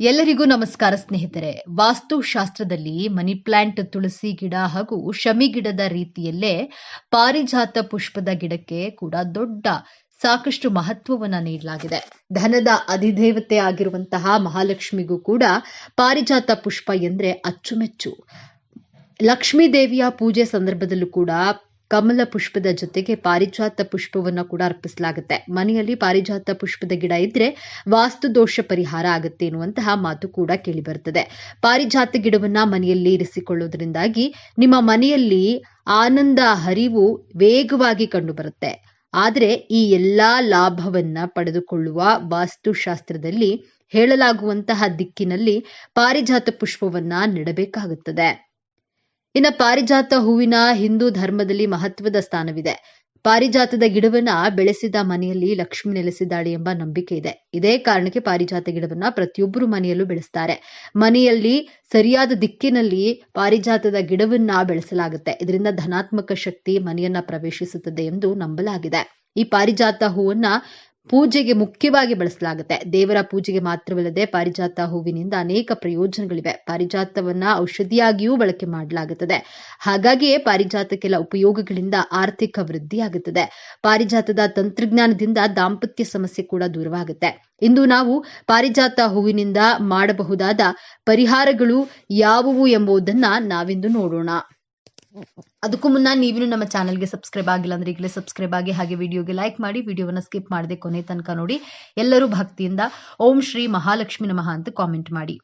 ಎಲ್ಲರಿಗೂ ನಮಸ್ಕಾರ ಸ್ನೇಹಿತರೆ. ವಾಸ್ತುಶಾಸ್ತ್ರದಲ್ಲಿ ಮನಿ ಪ್ಲಾಂಟ್, ತುಳಸಿ ಗಿಡ ಹಾಗೂ ಶಮಿ ಗಿಡದ ರೀತಿಯಲ್ಲೇ ಪಾರಿಜಾತ ಪುಷ್ಪದ ಗಿಡಕ್ಕೆ ಕೂಡ ದೊಡ್ಡ ಸಾಕಷ್ಟು ಮಹತ್ವವನ್ನ ನೀಡಲಾಗಿದೆ. ಧನದ ಅಧಿದೇವತೆ ಆಗಿರುವಂತಹ ಮಹಾಲಕ್ಷ್ಮಿಗೂ ಕೂಡ ಪಾರಿಜಾತ ಪುಷ್ಪ ಎಂದ್ರೆ ಅಚ್ಚುಮೆಚ್ಚು. ಲಕ್ಷ್ಮೀ ದೇವಿಯ ಪೂಜೆ ಸಂದರ್ಭದಲ್ಲೂ ಕೂಡ ಕಮಲ ಪುಷ್ಪದ ಜೊತೆಗೆ ಪಾರಿಜಾತ ಪುಷ್ಪವನ್ನು ಕೂಡ ಅರ್ಪಿಸಲಾಗುತ್ತೆ. ಮನೆಯಲ್ಲಿ ಪಾರಿಜಾತ ಪುಷ್ಪದ ಗಿಡ ಇದ್ರೆ ವಾಸ್ತು ದೋಷ ಪರಿಹಾರ ಆಗುತ್ತೆ ಎನ್ನುವಂತಹ ಮಾತು ಕೂಡ ಕೇಳಿಬರುತ್ತದೆ ಪಾರಿಜಾತ ಗಿಡವನ್ನ ಮನೆಯಲ್ಲಿ ಇರಿಸಿಕೊಳ್ಳುವುದರಿಂದಾಗಿ ನಿಮ್ಮ ಮನೆಯಲ್ಲಿ ಆನಂದ, ಹರಿವು ವೇಗವಾಗಿ ಕಂಡುಬರುತ್ತೆ. ಆದರೆ ಈ ಎಲ್ಲಾ ಲಾಭವನ್ನ ಪಡೆದುಕೊಳ್ಳುವ ವಾಸ್ತುಶಾಸ್ತ್ರದಲ್ಲಿ ಹೇಳಲಾಗುವಂತಹ ದಿಕ್ಕಿನಲ್ಲಿ ಪಾರಿಜಾತ ಪುಷ್ಪವನ್ನ ನೆಡಬೇಕಾಗುತ್ತದೆ. ಇನ್ನು ಪಾರಿಜಾತ ಹೂವಿನ ಹಿಂದೂ ಧರ್ಮದಲ್ಲಿ ಮಹತ್ವದ ಸ್ಥಾನವಿದೆ. ಪಾರಿಜಾತದ ಗಿಡವನ್ನ ಬೆಳೆಸಿದ ಮನೆಯಲ್ಲಿ ಲಕ್ಷ್ಮಿ ನೆಲೆಸಿದ್ದಾಳೆ ಎಂಬ ನಂಬಿಕೆ ಇದೆ. ಇದೇ ಕಾರಣಕ್ಕೆ ಪಾರಿಜಾತ ಗಿಡವನ್ನ ಪ್ರತಿಯೊಬ್ಬರು ಮನೆಯಲ್ಲೂ ಬೆಳೆಸ್ತಾರೆ. ಮನೆಯಲ್ಲಿ ಸರಿಯಾದ ದಿಕ್ಕಿನಲ್ಲಿ ಪಾರಿಜಾತದ ಗಿಡವನ್ನ ಬೆಳೆಸಲಾಗುತ್ತೆ. ಇದರಿಂದ ಧನಾತ್ಮಕ ಶಕ್ತಿ ಮನೆಯನ್ನ ಪ್ರವೇಶಿಸುತ್ತದೆ ಎಂದು ನಂಬಲಾಗಿದೆ. ಈ ಪಾರಿಜಾತ ಹೂವನ್ನ ಪೂಜೆಗೆ ಮುಖ್ಯವಾಗಿ ಬಳಸಲಾಗುತ್ತೆ. ದೇವರ ಪೂಜೆಗೆ ಮಾತ್ರವಲ್ಲದೆ ಪಾರಿಜಾತ ಹೂವಿನಿಂದ ಅನೇಕ ಪ್ರಯೋಜನಗಳಿವೆ. ಪಾರಿಜಾತವನ್ನ ಔಷಧಿಯಾಗಿಯೂ ಬಳಕೆ ಮಾಡಲಾಗುತ್ತದೆ. ಹಾಗಾಗಿಯೇ ಪಾರಿಜಾತ ಕೆಲ ಉಪಯೋಗಗಳಿಂದ ಆರ್ಥಿಕ ವೃದ್ಧಿಯಾಗುತ್ತದೆ ಪಾರಿಜಾತದ ತಂತ್ರಜ್ಞಾನದಿಂದ ದಾಂಪತ್ಯ ಸಮಸ್ಯೆ ಕೂಡ ದೂರವಾಗುತ್ತೆ. ಇಂದು ನಾವು ಪಾರಿಜಾತ ಹೂವಿನಿಂದ ಮಾಡಬಹುದಾದ ಪರಿಹಾರಗಳು ಯಾವುವು ಎಂಬುದನ್ನ ನಾವಿಂದು ನೋಡೋಣ. ಅದಕ್ಕೂ ಮುನ್ನ ನೀವು ನಮ್ಮ ಚಾನಲ್ಗೆ ಸಬ್ಸ್ಕ್ರೈಬ್ ಆಗಿಲ್ಲ ಅಂದ್ರೆ ಈಗಲೇ ಸಬ್ಸ್ಕ್ರೈಬ್ ಆಗಿ ಹಾಗೆ ವಿಡಿಯೋಗೆ ಲೈಕ್ ಮಾಡಿ, ವಿಡಿಯೋವನ್ನ ಸ್ಕಿಪ್ ಮಾಡದೆ ಕೊನೆ ತನಕ ನೋಡಿ. ಎಲ್ಲರೂ ಭಕ್ತಿಯಿಂದ ಓಂ ಶ್ರೀ ಮಹಾಲಕ್ಷ್ಮಿ ನಮಃ ಅಂತ ಕಾಮೆಂಟ್ ಮಾಡಿ.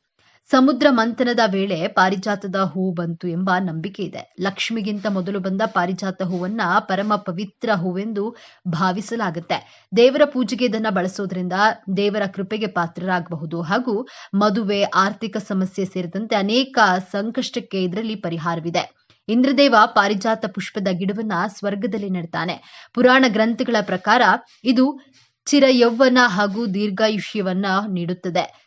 ಸಮುದ್ರ ಮಂಥನದ ವೇಳೆ ಪಾರಿಜಾತದ ಹೂ ಬಂತು ಎಂಬ ನಂಬಿಕೆ ಇದೆ. ಲಕ್ಷ್ಮಿಗಿಂತ ಮೊದಲು ಬಂದ ಪಾರಿಜಾತ ಹೂವನ್ನ ಪರಮ ಪವಿತ್ರ ಹೂವೆಂದು ಭಾವಿಸಲಾಗುತ್ತೆ. ದೇವರ ಪೂಜೆಗೆ ಇದನ್ನ ಬಳಸೋದ್ರಿಂದ ದೇವರ ಕೃಪೆಗೆ ಪಾತ್ರರಾಗಬಹುದು. ಹಾಗೂ ಮದುವೆ, ಆರ್ಥಿಕ ಸಮಸ್ಯೆ ಸೇರಿದಂತೆ ಅನೇಕ ಸಂಕಷ್ಟಕ್ಕೆ ಇದರಲ್ಲಿ ಪರಿಹಾರವಿದೆ. ಇಂದ್ರದೇವ ಪಾರಿಜಾತ ಪುಷ್ಪದ ಗಿಡವನ್ನ ಸ್ವರ್ಗದಲ್ಲಿ ನೆಡ್ತಾನೆ. ಪುರಾಣ ಗ್ರಂಥಗಳ ಪ್ರಕಾರ ಇದು ಚಿರ ಯೌವನ ಹಾಗೂ ದೀರ್ಘಾಯುಷ್ಯವನ್ನ ನೀಡುತ್ತದೆ.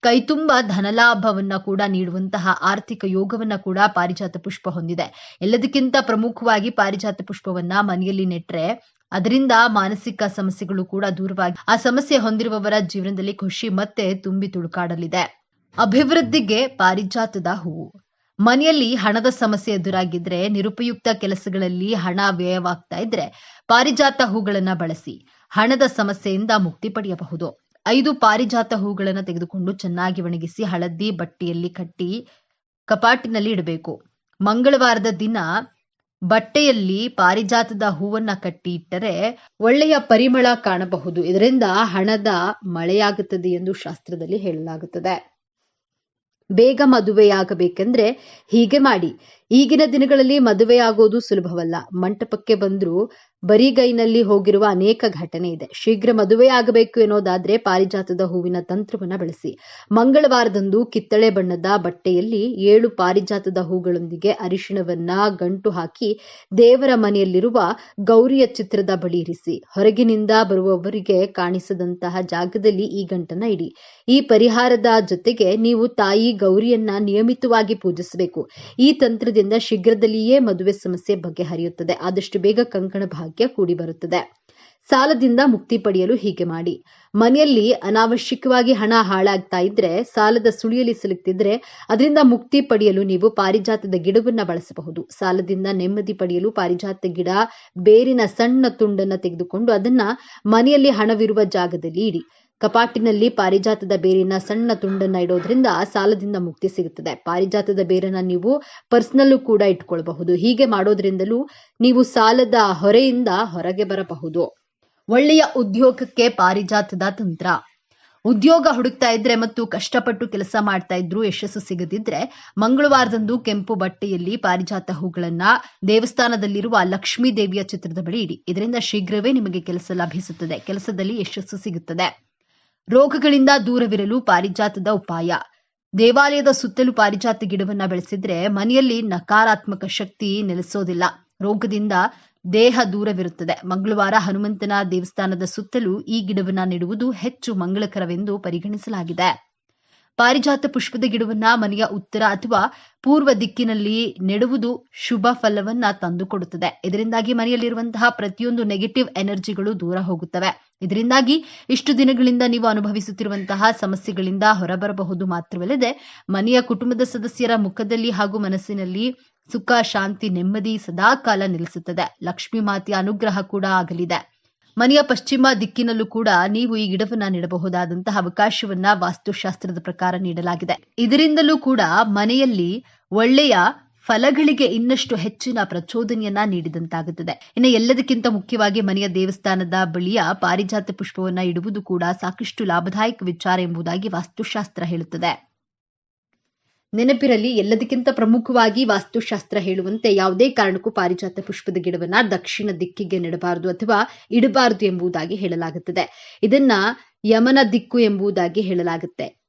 ಕೈತುಂಬ ಧನಲಾಭವನ್ನ ಕೂಡ ನೀಡುವಂತಹ ಆರ್ಥಿಕ ಯೋಗವನ್ನ ಕೂಡ ಪಾರಿಜಾತ ಪುಷ್ಪ ಹೊಂದಿದೆ. ಎಲ್ಲದಕ್ಕಿಂತ ಪ್ರಮುಖವಾಗಿ ಪಾರಿಜಾತ ಪುಷ್ಪವನ್ನ ಮನೆಯಲ್ಲಿ ನೆಟ್ರೆ ಅದರಿಂದ ಮಾನಸಿಕ ಸಮಸ್ಯೆಗಳು ಕೂಡ ದೂರವಾಗಿ ಆ ಸಮಸ್ಯೆ ಹೊಂದಿರುವವರ ಜೀವನದಲ್ಲಿ ಖುಷಿ ಮತ್ತೆ ತುಂಬಿ ತುಳುಕಾಡಲಿದೆ. ಅಭಿವೃದ್ಧಿಗೆ ಪಾರಿಜಾತದ ಹೂವು. ಮನೆಯಲ್ಲಿ ಹಣದ ಸಮಸ್ಯೆ ಎದುರಾಗಿದ್ರೆ ನಿರುಪಯುಕ್ತ ಕೆಲಸಗಳಲ್ಲಿ ಹಣ ವ್ಯಯವಾಗ್ತಾ ಇದ್ರೆ ಪಾರಿಜಾತ ಹೂಗಳನ್ನ ಬಳಸಿ ಹಣದ ಸಮಸ್ಯೆಯಿಂದ ಮುಕ್ತಿ ಪಡೆಯಬಹುದು. ಐದು ಪಾರಿಜಾತ ಹೂಗಳನ್ನ ತೆಗೆದುಕೊಂಡು ಚೆನ್ನಾಗಿ ಒಣಗಿಸಿ ಹಳದಿ ಬಟ್ಟೆಯಲ್ಲಿ ಕಟ್ಟಿ ಕಪಾಟಿನಲ್ಲಿ ಇಡಬೇಕು. ಮಂಗಳವಾರದ ದಿನ ಬಟ್ಟೆಯಲ್ಲಿ ಪಾರಿಜಾತದ ಹೂವನ್ನ ಕಟ್ಟಿ ಇಟ್ಟರೆ ಒಳ್ಳೆಯ ಪರಿಮಳ ಕಾಣಬಹುದು. ಇದರಿಂದ ಹಣದ ಮಳೆಯಾಗುತ್ತದೆ ಎಂದು ಶಾಸ್ತ್ರದಲ್ಲಿ ಹೇಳಲಾಗುತ್ತದೆ. ಬೇಗ ಮದುವೆಯಾಗಬೇಕೆಂದ್ರೆ ಹೀಗೆ ಮಾಡಿ. ಈಗಿನ ದಿನಗಳಲ್ಲಿ ಮದುವೆಯಾಗೋದು ಸುಲಭವಲ್ಲ. ಮಂಟಪಕ್ಕೆ ಬಂದ್ರು ಬರಿಗೈನಲ್ಲಿ ಹೋಗಿರುವ ಅನೇಕ ಘಟನೆ ಇದೆ. ಶೀಘ್ರ ಮದುವೆಯಾಗಬೇಕು ಎನ್ನೋದಾದ್ರೆ ಪಾರಿಜಾತದ ಹೂವಿನ ತಂತ್ರವನ್ನ ಬಳಸಿ. ಮಂಗಳವಾರದಂದು ಕಿತ್ತಳೆ ಬಣ್ಣದ ಬಟ್ಟೆಯಲ್ಲಿ ಏಳು ಪಾರಿಜಾತದ ಹೂಗಳೊಂದಿಗೆ ಅರಿಶಿಣವನ್ನ ಗಂಟು ಹಾಕಿ ದೇವರ ಮನೆಯಲ್ಲಿರುವ ಗೌರಿಯ ಚಿತ್ರದ ಬಳಿ ಇರಿಸಿ. ಹೊರಗಿನಿಂದ ಬರುವವರಿಗೆ ಕಾಣಿಸದಂತಹ ಜಾಗದಲ್ಲಿ ಈ ಗಂಟನ್ನ ಇಡಿ. ಈ ಪರಿಹಾರದ ಜೊತೆಗೆ ನೀವು ತಾಯಿ ಗೌರಿಯನ್ನ ನಿಯಮಿತವಾಗಿ ಪೂಜಿಸಬೇಕು. ಈ ತಂತ್ರದಿಂದ ಶೀಘ್ರದಲ್ಲಿಯೇ ಮದುವೆ ಸಮಸ್ಯೆ ಬಗೆಹರಿಯುತ್ತದೆ. ಆದಷ್ಟು ಬೇಗ ಕಂಕಣ ಭಾಗ್ಯ ಕೂಡಿ ಬರುತ್ತದೆ ಸಾಲದಿಂದ ಮುಕ್ತಿ ಪಡೆಯಲು ಹೀಗೆ ಮಾಡಿ. ಮನೆಯಲ್ಲಿ ಅನಾವಶ್ಯಕವಾಗಿ ಹಣ ಹಾಳಾಗ್ತಾ ಇದ್ರೆ, ಸಾಲದ ಸುಳಿಯಲ್ಲಿ ಸಿಲುಕ್ತಿದ್ರೆ, ಅದರಿಂದ ಮುಕ್ತಿ ಪಡೆಯಲು ನೀವು ಪಾರಿಜಾತದ ಗಿಡವನ್ನ ಬಳಸಬಹುದು. ಸಾಲದಿಂದ ನೆಮ್ಮದಿ ಪಡೆಯಲು ಪಾರಿಜಾತ ಗಿಡ, ಬೇರಿನ ಸಣ್ಣ ತುಂಡನ್ನ ತೆಗೆದುಕೊಂಡು ಅದನ್ನ ಮನೆಯಲ್ಲಿ ಹಣವಿರುವ ಜಾಗದಲ್ಲಿ ಇಡಿ. ಕಪಾಟಿನಲ್ಲಿ ಪಾರಿಜಾತದ ಬೇರಿನ ಸಣ್ಣ ತುಂಡನ್ನ ಇಡೋದ್ರಿಂದ ಸಾಲದಿಂದ ಮುಕ್ತಿ ಸಿಗುತ್ತದೆ. ಪಾರಿಜಾತದ ಬೇರನ್ನ ನೀವು ಪರ್ಸ್ನಲ್ಲೂ ಕೂಡ ಇಟ್ಕೊಳ್ಬಹುದು. ಹೀಗೆ ಮಾಡೋದ್ರಿಂದಲೂ ನೀವು ಸಾಲದ ಹೊರೆಯಿಂದ ಹೊರಗೆ ಬರಬಹುದು. ಒಳ್ಳೆಯ ಉದ್ಯೋಗಕ್ಕೆ ಪಾರಿಜಾತದ ತಂತ್ರ. ಉದ್ಯೋಗ ಹುಡುಕ್ತಾ ಇದ್ರೆ ಮತ್ತು ಕಷ್ಟಪಟ್ಟು ಕೆಲಸ ಮಾಡ್ತಾ ಇದ್ರು ಯಶಸ್ಸು ಸಿಗದಿದ್ರೆ ಮಂಗಳವಾರದಂದು ಕೆಂಪು ಬಟ್ಟೆಯಲ್ಲಿ ಪಾರಿಜಾತ ಹೂಗಳನ್ನ ದೇವಸ್ಥಾನದಲ್ಲಿರುವ ಲಕ್ಷ್ಮೀ ದೇವಿಯ ಚಿತ್ರದ ಬಳಿ ಇಡಿ. ಇದರಿಂದ ಶೀಘ್ರವೇ ನಿಮಗೆ ಕೆಲಸ ಲಭಿಸುತ್ತದೆ. ಕೆಲಸದಲ್ಲಿ ಯಶಸ್ಸು ಸಿಗುತ್ತದೆ. ರೋಗಗಳಿಂದ ದೂರವಿರಲು ಪಾರಿಜಾತದ ಉಪಾಯ. ದೇವಾಲಯದ ಸುತ್ತಲೂ ಪಾರಿಜಾತ ಗಿಡವನ್ನ ಬೆಳೆಸಿದ್ರೆ ಮನೆಯಲ್ಲಿ ನಕಾರಾತ್ಮಕ ಶಕ್ತಿ ನೆಲೆಸೋದಿಲ್ಲ. ರೋಗದಿಂದ ದೇಹ ದೂರವಿರುತ್ತದೆ. ಮಂಗಳವಾರ ಹನುಮಂತನ ದೇವಸ್ಥಾನದ ಸುತ್ತಲೂ ಈ ಗಿಡವನ್ನ ನೆಡುವುದು ಹೆಚ್ಚು ಮಂಗಳಕರವೆಂದು ಪರಿಗಣಿಸಲಾಗಿದೆ. ಪಾರಿಜಾತ ಪುಷ್ಪದ ಗಿಡವನ್ನ ಮನೆಯ ಉತ್ತರ ಅಥವಾ ಪೂರ್ವ ದಿಕ್ಕಿನಲ್ಲಿ ನೆಡುವುದು ಶುಭ ಫಲವನ್ನ ತಂದುಕೊಡುತ್ತದೆ. ಇದರಿಂದಾಗಿ ಮನೆಯಲ್ಲಿರುವಂತಹ ಪ್ರತಿಯೊಂದು ನೆಗೆಟಿವ್ ಎನರ್ಜಿಗಳು ದೂರ ಹೋಗುತ್ತವೆ. ಇದರಿಂದಾಗಿ ಇಷ್ಟು ದಿನಗಳಿಂದ ನೀವು ಅನುಭವಿಸುತ್ತಿರುವಂತಹ ಸಮಸ್ಯೆಗಳಿಂದ ಹೊರಬರಬಹುದು ಮಾತ್ರವಲ್ಲದೆ ಮನೆಯ ಕುಟುಂಬದ ಸದಸ್ಯರ ಮುಖದಲ್ಲಿ ಹಾಗೂ ಮನಸ್ಸಿನಲ್ಲಿ ಸುಖ, ಶಾಂತಿ, ನೆಮ್ಮದಿ ಸದಾಕಾಲ ನೆಲೆಸುತ್ತದೆ. ಲಕ್ಷ್ಮೀ ಮಾತೆಯ ಅನುಗ್ರಹ ಕೂಡ ಆಗಲಿದೆ. ಮನೆಯ ಪಶ್ಚಿಮ ದಿಕ್ಕಿನಲ್ಲೂ ಕೂಡ ನೀವು ಈ ಗಿಡವನ್ನ ನೆಡಬಹುದಾದಂತಹ ಅವಕಾಶವನ್ನ ವಾಸ್ತುಶಾಸ್ತ್ರದ ಪ್ರಕಾರ ನೀಡಲಾಗಿದೆ. ಇದರಿಂದಲೂ ಕೂಡ ಮನೆಯಲ್ಲಿ ಒಳ್ಳೆಯ ಫಲಗಳಿಗೆ ಇನ್ನಷ್ಟು ಹೆಚ್ಚಿನ ಪ್ರಚೋದನೆಯನ್ನ ನೀಡಿದಂತಾಗುತ್ತದೆ. ಇನ್ನು ಎಲ್ಲದಕ್ಕಿಂತ ಮುಖ್ಯವಾಗಿ ಮನೆಯ ದೇವಸ್ಥಾನದ ಬಳಿಯ ಪಾರಿಜಾತ ಪುಷ್ಪವನ್ನ ಇಡುವುದು ಕೂಡ ಸಾಕಷ್ಟು ಲಾಭದಾಯಕ ವಿಚಾರ ಎಂಬುದಾಗಿ ವಾಸ್ತುಶಾಸ್ತ್ರ ಹೇಳುತ್ತದೆ. ನೆನಪಿರಲಿ, ಎಲ್ಲದಕ್ಕಿಂತ ಪ್ರಮುಖವಾಗಿ ವಾಸ್ತುಶಾಸ್ತ್ರ ಹೇಳುವಂತೆ ಯಾವುದೇ ಕಾರಣಕ್ಕೂ ಪಾರಿಜಾತ ಪುಷ್ಪದ ಗಿಡವನ್ನ ದಕ್ಷಿಣ ದಿಕ್ಕಿಗೆ ನೆಡಬಾರದು ಅಥವಾ ಇಡಬಾರದು ಎಂಬುದಾಗಿ ಹೇಳಲಾಗುತ್ತದೆ. ಇದನ್ನ ಯಮನ ದಿಕ್ಕು ಎಂಬುದಾಗಿ ಹೇಳಲಾಗುತ್ತೆ.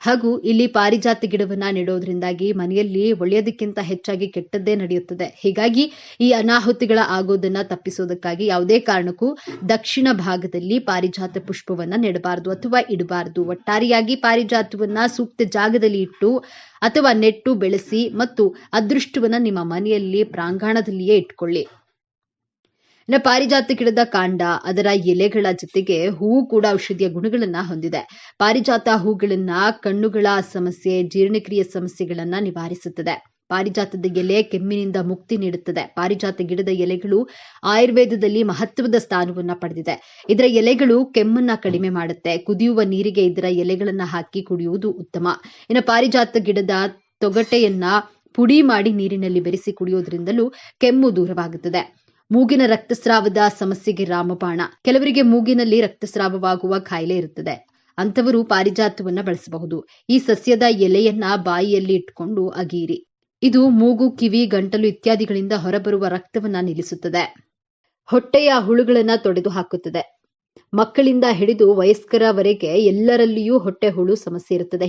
ಹಾಗೂ ಇಲ್ಲಿ ಪಾರಿಜಾತ ಗಿಡವನ್ನ ನೆಡೋದ್ರಿಂದಾಗಿ ಮನೆಯಲ್ಲಿ ಒಳ್ಳೆಯದಕ್ಕಿಂತ ಹೆಚ್ಚಾಗಿ ಕೆಟ್ಟದ್ದೇ ನಡೆಯುತ್ತದೆ. ಹೀಗಾಗಿ ಈ ಅನಾಹುತಿಗಳ ಆಗೋದನ್ನ ತಪ್ಪಿಸೋದಕ್ಕಾಗಿ ಯಾವುದೇ ಕಾರಣಕ್ಕೂ ದಕ್ಷಿಣ ಭಾಗದಲ್ಲಿ ಪಾರಿಜಾತ ಪುಷ್ಪವನ್ನ ನೆಡಬಾರದು ಅಥವಾ ಇಡಬಾರದು. ಒಟ್ಟಾರೆಯಾಗಿ ಪಾರಿಜಾತವನ್ನ ಸೂಕ್ತ ಜಾಗದಲ್ಲಿ ಇಟ್ಟು ಅಥವಾ ನೆಟ್ಟು ಬೆಳೆಸಿ ಮತ್ತು ಅದೃಷ್ಟವನ್ನ ನಿಮ್ಮ ಮನೆಯಲ್ಲಿ ಪ್ರಾಂಗಣದಲ್ಲಿಯೇ ಇಟ್ಕೊಳ್ಳಿ. ಇನ್ನು ಪಾರಿಜಾತ ಗಿಡದ ಕಾಂಡ, ಅದರ ಎಲೆಗಳ ಜೊತೆಗೆ ಹೂವು ಕೂಡ ಔಷಧಿಯ ಗುಣಗಳನ್ನ ಹೊಂದಿದೆ. ಪಾರಿಜಾತ ಹೂಗಳನ್ನ ಕಣ್ಣುಗಳ ಸಮಸ್ಯೆ, ಜೀರ್ಣಕ್ರಿಯೆ ಸಮಸ್ಯೆಗಳನ್ನ ನಿವಾರಿಸುತ್ತದೆ. ಪಾರಿಜಾತದ ಎಲೆ ಕೆಮ್ಮಿನಿಂದ ಮುಕ್ತಿ ನೀಡುತ್ತದೆ. ಪಾರಿಜಾತ ಗಿಡದ ಎಲೆಗಳು ಆಯುರ್ವೇದದಲ್ಲಿ ಮಹತ್ವದ ಸ್ಥಾನವನ್ನ ಪಡೆದಿದೆ. ಇದರ ಎಲೆಗಳು ಕೆಮ್ಮನ್ನ ಕಡಿಮೆ ಮಾಡುತ್ತೆ. ಕುದಿಯುವ ನೀರಿಗೆ ಇದರ ಎಲೆಗಳನ್ನ ಹಾಕಿ ಕುಡಿಯುವುದು ಉತ್ತಮ. ಇನ್ನು ಪಾರಿಜಾತ ಗಿಡದ ತೊಗಟೆಯನ್ನ ಪುಡಿ ಮಾಡಿ ನೀರಿನಲ್ಲಿ ಬೆರೆಸಿ ಕುಡಿಯೋದ್ರಿಂದಲೂ ಕೆಮ್ಮು ದೂರವಾಗುತ್ತದೆ. ಮೂಗಿನ ರಕ್ತಸ್ರಾವದ ಸಮಸ್ಯೆಗೆ ರಾಮಬಾಣ. ಕೆಲವರಿಗೆ ಮೂಗಿನಲ್ಲಿ ರಕ್ತಸ್ರಾವವಾಗುವ ಕಾಯಿಲೆ ಇರುತ್ತದೆ. ಅಂತವರು ಪಾರಿಜಾತವನ್ನ ಬಳಸಬಹುದು. ಈ ಸಸ್ಯದ ಎಲೆಯನ್ನ ಬಾಯಿಯಲ್ಲಿ ಇಟ್ಕೊಂಡು ಅಗೀರಿ ಇದು ಮೂಗು, ಕಿವಿ, ಗಂಟಲು ಇತ್ಯಾದಿಗಳಿಂದ ಹೊರಬರುವ ರಕ್ತವನ್ನ ನಿಲ್ಲಿಸುತ್ತದೆ. ಹೊಟ್ಟೆಯ ಹುಳುಗಳನ್ನ ತೊಡೆದು ಹಾಕುತ್ತದೆ ಮಕ್ಕಳಿಂದ ಹಿಡಿದು ವಯಸ್ಕರವರೆಗೆ ಎಲ್ಲರಲ್ಲಿಯೂ ಹೊಟ್ಟೆ ಹುಳು ಸಮಸ್ಯೆ ಇರುತ್ತದೆ.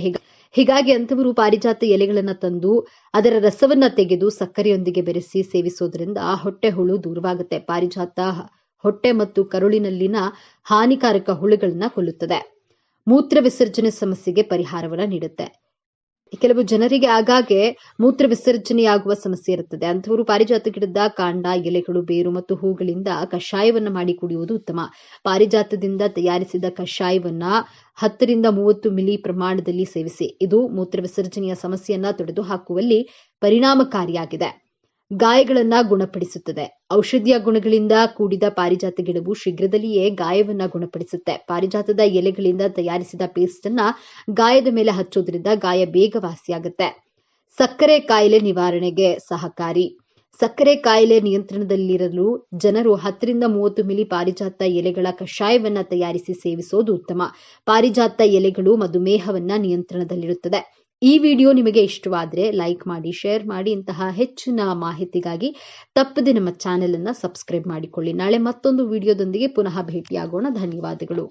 ಹೀಗಾಗಿ ಅಂತವರು ಪಾರಿಜಾತ ಎಲೆಗಳನ್ನು ತಂದು ಅದರ ರಸವನ್ನ ತೆಗೆದು ಸಕ್ಕರೆಯೊಂದಿಗೆ ಬೆರೆಸಿ ಸೇವಿಸೋದ್ರಿಂದ ಹೊಟ್ಟೆ ಹುಳು ದೂರವಾಗುತ್ತೆ. ಪಾರಿಜಾತ ಹೊಟ್ಟೆ ಮತ್ತು ಕರುಳಿನಲ್ಲಿನ ಹಾನಿಕಾರಕ ಹುಳುಗಳನ್ನ ಕೊಲ್ಲುತ್ತದೆ. ಮೂತ್ರ ವಿಸರ್ಜನೆ ಸಮಸ್ಯೆಗೆ ಪರಿಹಾರವನ್ನ ನೀಡುತ್ತೆ. ಕೆಲವು ಜನರಿಗೆ ಆಗಾಗ್ಗೆ ಮೂತ್ರ ವಿಸರ್ಜನೆಯಾಗುವ ಸಮಸ್ಯೆ ಇರುತ್ತದೆ. ಅಂಥವರು ಪಾರಿಜಾತ ಗಿಡದ ಕಾಂಡ, ಎಲೆಗಳು, ಬೇರು ಮತ್ತು ಹೂಗಳಿಂದ ಕಷಾಯವನ್ನ ಮಾಡಿ ಕುಡಿಯುವುದು ಉತ್ತಮ. ಪಾರಿಜಾತದಿಂದ ತಯಾರಿಸಿದ ಕಷಾಯವನ್ನ ಹತ್ತರಿಂದ ಮೂವತ್ತು ಮಿಲಿ ಪ್ರಮಾಣದಲ್ಲಿ ಸೇವಿಸಿ. ಇದು ಮೂತ್ರ ವಿಸರ್ಜನೆಯ ಸಮಸ್ಯೆಯನ್ನ ತೊಡೆದು ಹಾಕುವಲ್ಲಿ ಪರಿಣಾಮಕಾರಿಯಾಗಿದೆ. ಗಾಯಗಳನ್ನ ಗುಣಪಡಿಸುತ್ತದೆ. ಔಷಧೀಯ ಗುಣಗಳಿಂದ ಕೂಡಿದ ಪಾರಿಜಾತ ಗಿಡವು ಶೀಘ್ರದಲ್ಲಿಯೇ ಗಾಯವನ್ನ ಗುಣಪಡಿಸುತ್ತೆ. ಪಾರಿಜಾತದ ಎಲೆಗಳಿಂದ ತಯಾರಿಸಿದ ಪೇಸ್ಟ್ ಅನ್ನ ಗಾಯದ ಮೇಲೆ ಹಚ್ಚೋದ್ರಿಂದ ಗಾಯ ಬೇಗ ವಾಸಿಯಾಗುತ್ತೆ ಸಕ್ಕರೆ ಕಾಯಿಲೆ ನಿವಾರಣೆಗೆ ಸಹಕಾರಿ. ಸಕ್ಕರೆ ಕಾಯಿಲೆ ನಿಯಂತ್ರಣದಲ್ಲಿರಲು ಜನರು ಹತ್ತರಿಂದ ಮೂವತ್ತು ಮಿಲಿ ಪಾರಿಜಾತ ಎಲೆಗಳ ಕಷಾಯವನ್ನ ತಯಾರಿಸಿ ಸೇವಿಸೋದು ಉತ್ತಮ. ಪಾರಿಜಾತ ಎಲೆಗಳು ಮಧುಮೇಹವನ್ನ ನಿಯಂತ್ರಣದಲ್ಲಿರುತ್ತದೆ. ಈ ವಿಡಿಯೋ ನಿಮಗೆ ಇಷ್ಟವಾದರೆ ಲೈಕ್ ಮಾಡಿ, ಶೇರ್ ಮಾಡಿ, ಇಂತಹ ಹೆಚ್ಚಿನ ಮಾಹಿತಿಗಾಗಿ ತಪ್ಪದೆ ನಮ್ಮ ಚಾನೆಲನ್ನು ಸಬ್ಸ್ಕ್ರೈಬ್ ಮಾಡಿಕೊಳ್ಳಿ. ನಾಳೆ ಮತ್ತೊಂದು ವಿಡಿಯೋದೊಂದಿಗೆ ಪುನಃ ಭೇಟಿಯಾಗೋಣ. ಧನ್ಯವಾದಗಳು.